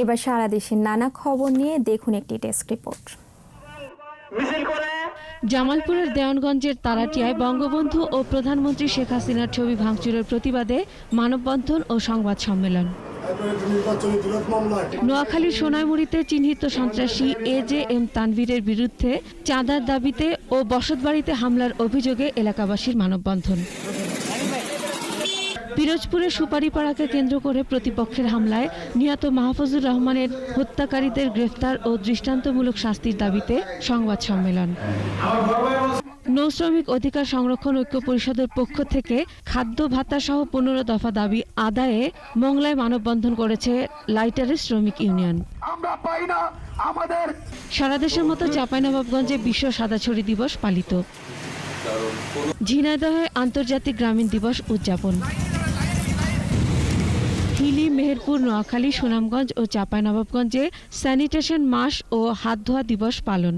এবার সারা দেশের নানা খবর নিয়ে দেখুন একটি ডেস্ক রিপোর্ট। জামালপুরের দেওয়ানগঞ্জের তারাটিয়ায় বঙ্গবন্ধু ও প্রধানমন্ত্রী শেখ হাসিনার ছবি ভাঙচুরের প্রতিবাদে মানববন্ধন ও সংবাদ সম্মেলন। নোয়াখালীর সোনাইমুড়িতে চিহ্নিত সন্ত্রাসী এ জে এম তানভীরের বিরুদ্ধে চাঁদার দাবিতে ও বসতবাড়িতে হামলার অভিযোগে এলাকাবাসীর মানববন্ধন। পিরোজপুরে সুপারিপাড়াকে কেন্দ্র করে প্রতিপক্ষের হামলায় নিহত মাহফুজুর রহমানের হত্যাকারীদের গ্রেফতার ও দৃষ্টান্তমূলক শাস্তির দাবিতে সংবাদ সম্মেলন। নৌশ্রমিক অধিকার সংরক্ষণ ঐক্য পরিষদের পক্ষ থেকে খাদ্য ভাতা সহ পনেরো দফা দাবি আদায়ে মংলায় মানববন্ধন করেছে লাইটারের শ্রমিক ইউনিয়ন। আমরা পাই না আমাদের সারা দেশের মতো চাঁপাইনবাবগঞ্জে বিশ্ব সাদাছড়ি দিবস পালিত। ঝিনাইদহে আন্তর্জাতিক গ্রামীণ দিবস উদযাপন। মেহেরপুর, নোয়াখালী, সুনামগঞ্জ ও চাঁপাইনবাবগঞ্জে স্যানিটেশন মাস ও হাত ধোয়া দিবস পালন।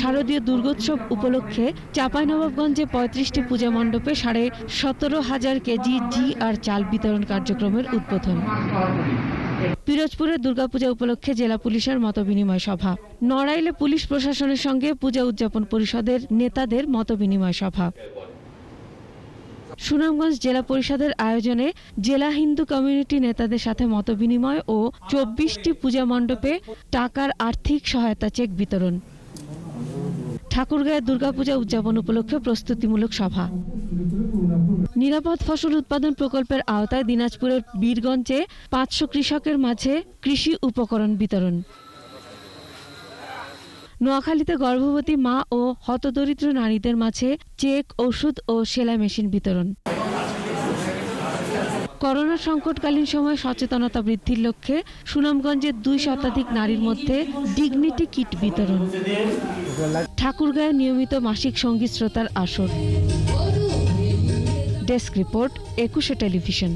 শারদীয় দুর্গোৎসব উপলক্ষে চাঁপাইনবাবগঞ্জে পঁয়ত্রিশটি পূজা মণ্ডপে সাড়ে সতেরো হাজার কেজি জি আর চাল বিতরণ কার্যক্রমের উদ্বোধন। পিরোজপুরে দুর্গাপূজা উপলক্ষে জেলা পুলিশের মতবিনিময় সভা। নড়াইলে পুলিশ প্রশাসনের সঙ্গে পূজা উদযাপন পরিষদের নেতাদের মতবিনিময় সভা। সুনামগঞ্জ জেলা পরিষদের আয়োজনে জেলা হিন্দু কমিউনিটি নেতাদের সাথে মতবিনিময় ও চব্বিশটি পূজা মণ্ডপে টাকার আর্থিক সহায়তা চেক বিতরণ। ঠাকুরগাঁয়ে দুর্গাপূজা উদযাপন উপলক্ষে প্রস্তুতিমূলক সভা। নিরাপদ ফসল উৎপাদন প্রকল্পের আওতায় দিনাজপুরের বীরগঞ্জে পাঁচশো কৃষকের মাঝে কৃষি উপকরণ বিতরণ। নোয়াখালীতে গর্ভবতী মা ও হতদরিদ্র নারীদের মাঝে চেক, ওষুধ ও সেলাই মেশিন বিতরণ। করোনা সংকটকালীন সময় সচেতনতা বৃদ্ধির লক্ষ্যে সুনামগঞ্জের দুই শতাধিক নারীর মধ্যে ডিগনিটি কিট বিতরণ। ঠাকুরগাঁয়ে নিয়মিত মাসিক সংগীত শ্রোতার আসর। Desk report, Ekushey television.